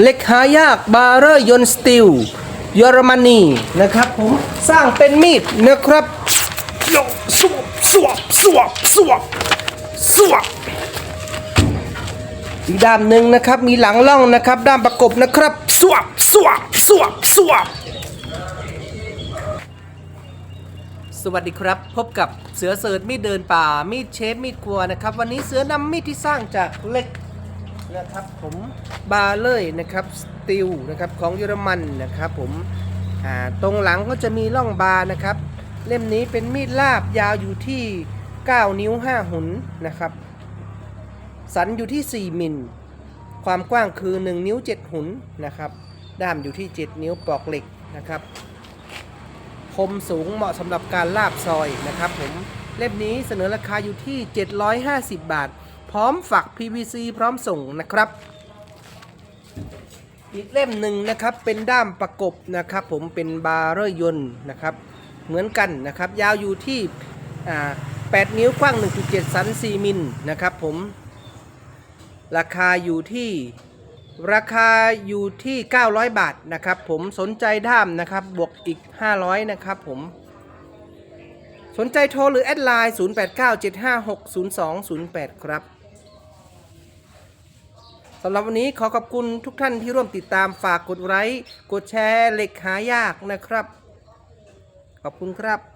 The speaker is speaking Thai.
เหล็กหายากบาเรอร์ยนสตีลเยอรมนีนะครับผมสร้างเป็นมีดนะครับโยสวบสวบสวบสวบสวบอีกด้ามหนึ่งนะครับมีหลังล่องนะครับด้ามประกบนะครับสวบสวบสวบสวบสวัสดีครับ พบกับเสือเสิร์ชมีดเดินป่ามีดเชฟมีดครัวนะครับ วันนี้เสือนำมีดที่สร้างจากเหล็ก นะครับผมบาเลยนะครับสตีลนะครับของเยอรมันนะครับผมตรงหลังก็จะมีร่องบานะครับ เล่มนี้เป็นมีดลาบยาวอยู่ที่ 9 นิ้ว 5 หุนนะครับ สันอยู่ที่ 4 มิล ความกว้างคือ 1 นิ้ว 7 หุนนะครับ ด้ามอยู่ที่ 7 นิ้วปลอกเหล็กนะครับ คมสูงเหมาะสำหรับการลาบซอยนะครับผม เล่มนี้เสนอราคาอยู่ที่ 750 บาท ร้อมฝัก PVC พร้อมส่งนะครับ อีกเล่มหนึ่งนะครับเป็นด้ามประกบนะครับ ผมเป็นบาร์เรอร์ยนต์นะครับ เหมือนกันนะครับ ยาวอยู่ที่ 8 นิ้วกว้าง 1.7 สัน 4 มิลนะครับผมราคาอยู่ที่ราคาอยู่ที่ 900 บาทนะครับผมสนใจด้ามนะครับบวกอีก 500 นะครับผมสนใจโทรหรือแอดไลน์ 0897560208 ครับำหรับวันนี้ขอขอบคุณทุกท่านที่ร่วมติดตามฝากกดไลค์กดแชร์เหล็กหายากนะครับ ขอบคุณครับ